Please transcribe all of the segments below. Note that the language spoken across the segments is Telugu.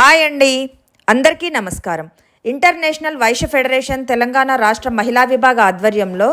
హాయ్ అండి. అందరికీ నమస్కారం. ఇంటర్నేషనల్ వైశ్య ఫెడరేషన్ తెలంగాణ రాష్ట్ర మహిళా విభాగ ఆధ్వర్యంలో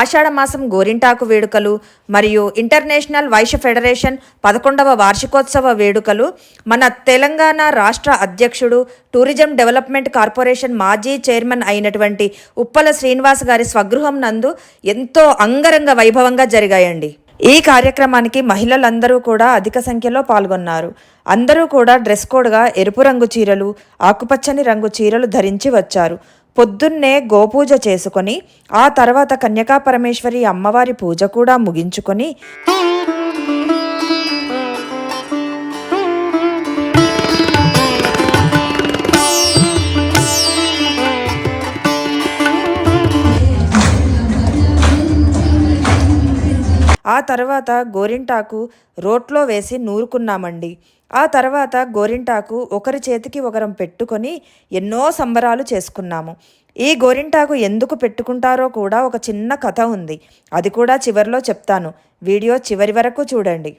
ఆషాఢ మాసం గోరింటాకు వేడుకలు మరియు ఇంటర్నేషనల్ వైశ్య ఫెడరేషన్ పదకొండవ వార్షికోత్సవ వేడుకలు మన తెలంగాణ రాష్ట్ర అధ్యక్షుడు టూరిజం డెవలప్మెంట్ కార్పొరేషన్ మాజీ చైర్మన్ అయినటువంటి ఉప్పల శ్రీనివాస్ గారి స్వగృహం నందు ఎంతో అంగరంగ వైభవంగా జరిగాయండి. ఈ కార్యక్రమానికి మహిళలందరూ కూడా అధిక సంఖ్యలో పాల్గొన్నారు. అందరూ కూడా డ్రెస్ కోడ్గా ఎరుపు రంగు చీరలు ఆకుపచ్చని రంగు చీరలు ధరించి వచ్చారు. పొద్దున్నే గోపూజ చేసుకొని ఆ తర్వాత కన్యకా పరమేశ్వరి అమ్మవారి పూజ కూడా ముగించుకొని ఆ తర్వాత గోరింటాకు రోట్లో వేసి నూరుకున్నామండి. ఆ తర్వాత గోరింటాకు ఒకరి చేతికి ఒకరం పెట్టుకొని ఎన్నో సంబరాలు చేసుకున్నాము. ఈ గోరింటాకు ఎందుకు పెట్టుకుంటారో కూడా ఒక చిన్న కథ ఉంది. అది కూడా చివరిలో చెప్తాను. వీడియో చివరి వరకు చూడండి.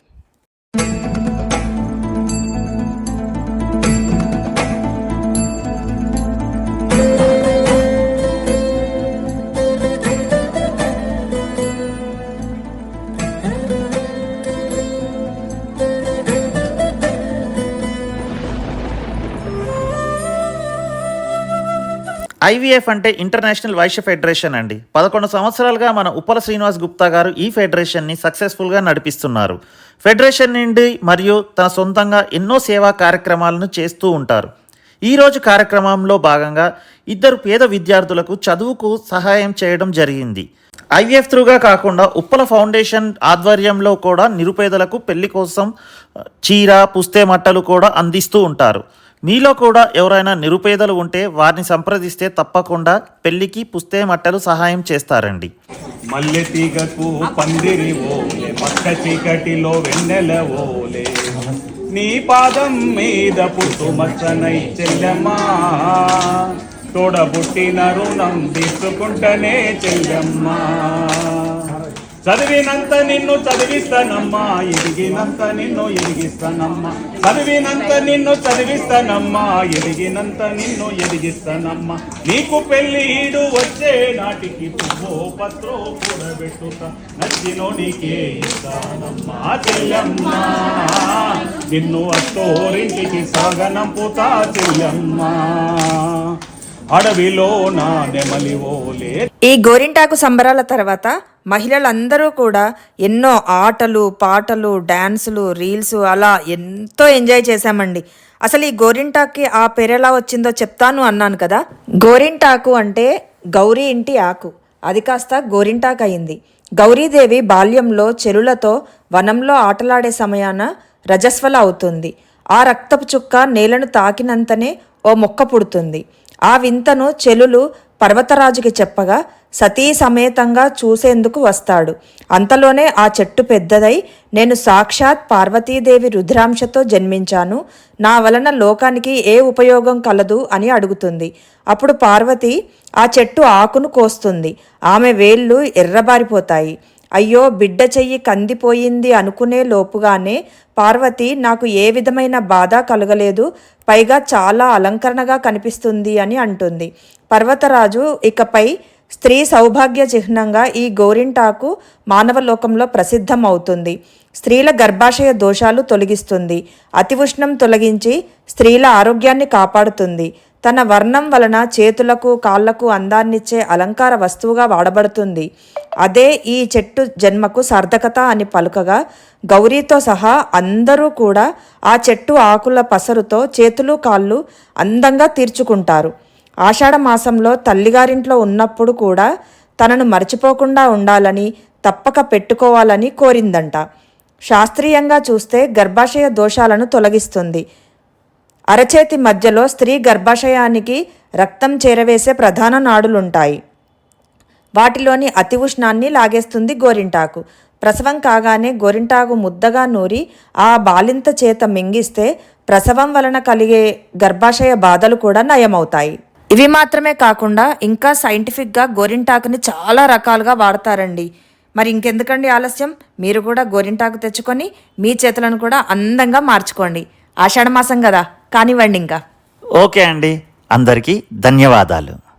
ఐవీఎఫ్ అంటే ఇంటర్నేషనల్ వైశ్య ఫెడరేషన్ అండి. పదకొండు సంవత్సరాలుగా మన ఉప్పల శ్రీనివాస్ గుప్తా గారు ఈ ఫెడరేషన్ని సక్సెస్ఫుల్గా నడిపిస్తున్నారు. ఫెడరేషన్ నుండి మరియు తన సొంతంగా ఎన్నో సేవా కార్యక్రమాలను చేస్తూ ఉంటారు. ఈరోజు కార్యక్రమంలో భాగంగా ఇద్దరు పేద విద్యార్థులకు చదువుకు సహాయం చేయడం జరిగింది. ఐవీఎఫ్ త్రూగా కాకుండా ఉప్పల ఫౌండేషన్ ఆధ్వర్యంలో కూడా నిరుపేదలకు పెళ్ళి కోసం చీర పుస్తే మట్టలు కూడా అందిస్తూ ఉంటారు. మీలో కూడా ఎవరైనా నిరుపేదలు ఉంటే వారిని సంప్రదిస్తే తప్పకుండా పెళ్ళికి పుస్తే మట్టలు సహాయం చేస్తారండి. మల్లె తీగకు పందిరి ఓలే పక్క చీకటిలో వెన్నెల ఓలే. నీ పాదం మీద పుట్టు మచ్చనై చెల్లెమ్మా తోడబుట్టిన రుణం తీసుకుంటనే చెల్లెమ్మా. చదివినంత నిన్ను చదివిస్తానమ్మా ఎదిగినంత నిన్ను ఎదిగిస్తానమ్మా. చదివినంత నిన్ను చదివిస్తానమ్మా ఎదిగినంత నిన్ను ఎదిగిస్తానమ్మా. నీకు పెళ్ళిడు వచ్చే నాటికి పువ్వో పత్రో కూడబెట్టుతా. నచ్చినోడికే ఇస్తానమ్మా చెల్లెమ్మా నిన్ను అత్తోరింటికి సాగనంపుతా చెల్లెమ్మా అడవిలో నా నెమలి ఓలే ఈ గోరింటాకు సంబరాల తర్వాత మహిళలందరూ కూడా ఎన్నో ఆటలు పాటలు డ్యాన్సులు రీల్స్ అలా ఎంతో ఎంజాయ్ చేశామండి. అసలు ఈ గోరింటాక్కి ఆ పేరు ఎలా వచ్చిందో చెప్తాను అన్నాను కదా. గోరింటాకు అంటే గౌరీ ఇంటి ఆకు. అది కాస్త గోరింటాకు అయింది గౌరీదేవి బాల్యంలో చెరులతో వనంలో ఆటలాడే సమయాన రజస్వల అవుతుంది. ఆ రక్తపు చుక్క నేలను తాకినంతనే ఓ మొక్క పుడుతుంది. ఆ వింతను చెలులు పర్వతరాజుకి చెప్పగా సతీ సమేతంగా చూసేందుకు వస్తాడు. అంతలోనే ఆ చెట్టు పెద్దదై నేను సాక్షాత్ పార్వతీదేవి రుద్రాంశతో జన్మించాను. నా వలన లోకానికి ఏ ఉపయోగం కలదు అని అడుగుతుంది. అప్పుడు పార్వతి ఆ చెట్టు ఆకును కోస్తుంది. ఆమె వేళ్ళు ఎర్రబారిపోతాయి. అయ్యో బిడ్డ చెయ్యి కందిపోయింది అనుకునే లోపుగానే పార్వతి నాకు ఏ విధమైన బాధ కలగలేదు. పైగా చాలా అలంకరణగా కనిపిస్తుంది అని అంటుంది. పర్వతరాజు ఇకపై స్త్రీ సౌభాగ్య చిహ్నంగా ఈ గోరింటాకు మానవలోకంలో ప్రసిద్ధం అవుతుంది స్త్రీల గర్భాశయ దోషాలు తొలగిస్తుంది. అతి ఉష్ణం తొలగించి స్త్రీల ఆరోగ్యాన్ని కాపాడుతుంది. తన వర్ణం వలన చేతులకు కాళ్ళకు అందాన్నిచ్చే అలంకార వస్తువుగా వాడబడుతుంది. అదే ఈ చెట్టు జన్మకు సార్థకత అని పలుకగా గౌరీతో సహా అందరూ కూడా ఆ చెట్టు ఆకుల పసరుతో చేతులు కాళ్ళు అందంగా తీర్చుకుంటారు. ఆషాఢ మాసంలో తల్లిగారింట్లో ఉన్నప్పుడు కూడా తనను మర్చిపోకుండా ఉండాలని తప్పక పెట్టుకోవాలని కోరిందంట. శాస్త్రీయంగా చూస్తే గర్భాశయ దోషాలను తొలగిస్తుంది. అరచేతి మధ్యలో స్త్రీ గర్భాశయానికి రక్తం చేరవేసే ప్రధాన నాడులుంటాయి. వాటిలోని అతి ఉష్ణాన్ని లాగేస్తుంది గోరింటాకు. ప్రసవం కాగానే గోరింటాకు ముద్దగా నూరి ఆ బాలింత చేత మింగిస్తే ప్రసవం వలన కలిగే గర్భాశయ బాధలు కూడా నయమవుతాయి. ఇవి మాత్రమే కాకుండా ఇంకా సైంటిఫిక్గా గోరింటాకుని చాలా రకాలుగా వాడతారండి. మరి ఇంకెందుకండి ఆలస్యం? మీరు కూడా గోరింటాకు తెచ్చుకొని మీ చేతులను కూడా అందంగా మార్చుకోండి. ఆషాఢమాసం కదా. కానివ్వండి ఇంకా. ఓకే అండి. అందరికీ ధన్యవాదాలు.